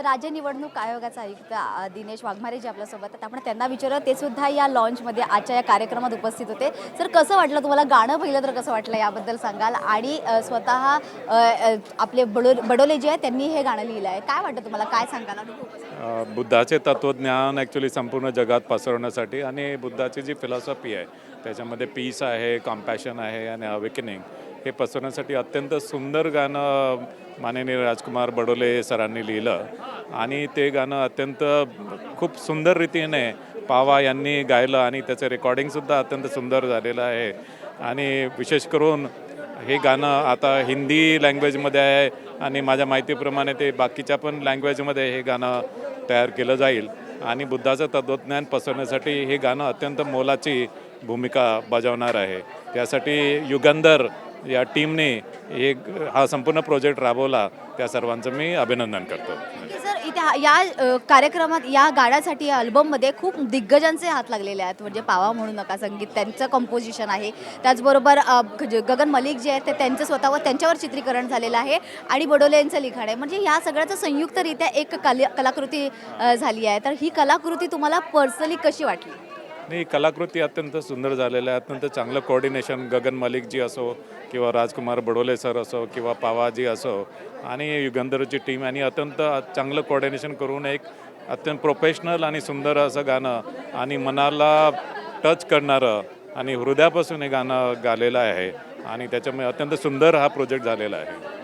तर राज्य निवडणूक आयोगाचा आयुक्त दिनेश वाघमारे जे आपल्यासोबत आहेत आपण त्यांना विचारलं ते सुद्धा या लॉन्चमध्ये आजच्या या कार्यक्रमात उपस्थित होते. सर कसं वाटलं तुम्हाला? गाणं पहिलं तर कसं वाटलं याबद्दल सांगाल? आणि स्वतः आपले बडो बडोले जे आहे त्यांनी हे गाणं लिहिलं आहे. काय वाटतं तुम्हाला? काय सांगाल? बुद्धाचे तत्त्वज्ञान ॲक्च्युली संपूर्ण जगात पसरवण्यासाठी आणि बुद्धाची जी फिलॉसॉफी आहे त्याच्यामध्ये पीस आहे कॉम्पॅशन आहे आणि अवेकनिंग हे पसरवण्यासाठी अत्यंत सुंदर गाणं माननीय राजकुमार बडोले सरांनी लिहिलं. आणि ते गाणं अत्यंत खूप सुंदर रीतीने पावा यांनी गायलं आणि त्याचं रेकॉर्डिंगसुद्धा अत्यंत सुंदर झालेलं आहे. आणि विशेष करून हे गाणं आता हिंदी लँग्वेजमध्ये आहे आणि माझ्या माहितीप्रमाणे ते बाकीच्या पण लँग्वेजमध्ये हे गाणं तयार केलं जाईल. आणि बुद्धाचं तत्त्वज्ञान पसरण्यासाठी हे गाणं अत्यंत मोलाची भूमिका बजावणार आहे. त्यासाठी युगंधर या टीमने हे हा संपूर्ण प्रोजेक्ट राबवला त्या सर्वांचं मी अभिनंदन करतो. सर इथे या कार्यक्रमात या गाण्यासाठी या अल्बममध्ये खूप दिग्गजांचे हात लागलेले आहेत. म्हणजे पावा म्हणू नका संगीत त्यांचं कंपोजिशन आहे. त्याचबरोबर गगन मलिक जे आहेत ते त्यांचं स्वतःवर त्यांच्यावर चित्रीकरण झालेलं आहे. आणि बडोले यांचं लिखाण आहे. म्हणजे या सगळ्याचं संयुक्तरित्या एक कला कलाकृती झाली आहे. तर ही कलाकृती तुम्हाला पर्सनली कशी वाटली? नाही कलाकृती अत्यंत सुंदर झालेलं आहे अत्यंत चांगलं कोऑर्डिनेशन गगन मलिकजी असो किंवा राजकुमार बडोले सर असो किंवा पावाजी असो आणि युगंधरची टीम आणि अत्यंत चांगलं कोऑर्डिनेशन करून एक अत्यंत प्रोफेशनल आणि सुंदर असं गाणं आणि मनाला टच करणारं आणि हृदयापासून हे गाणं गालेलं आहे. आणि त्याच्यामुळे अत्यंत सुंदर हा प्रोजेक्ट झालेला आहे.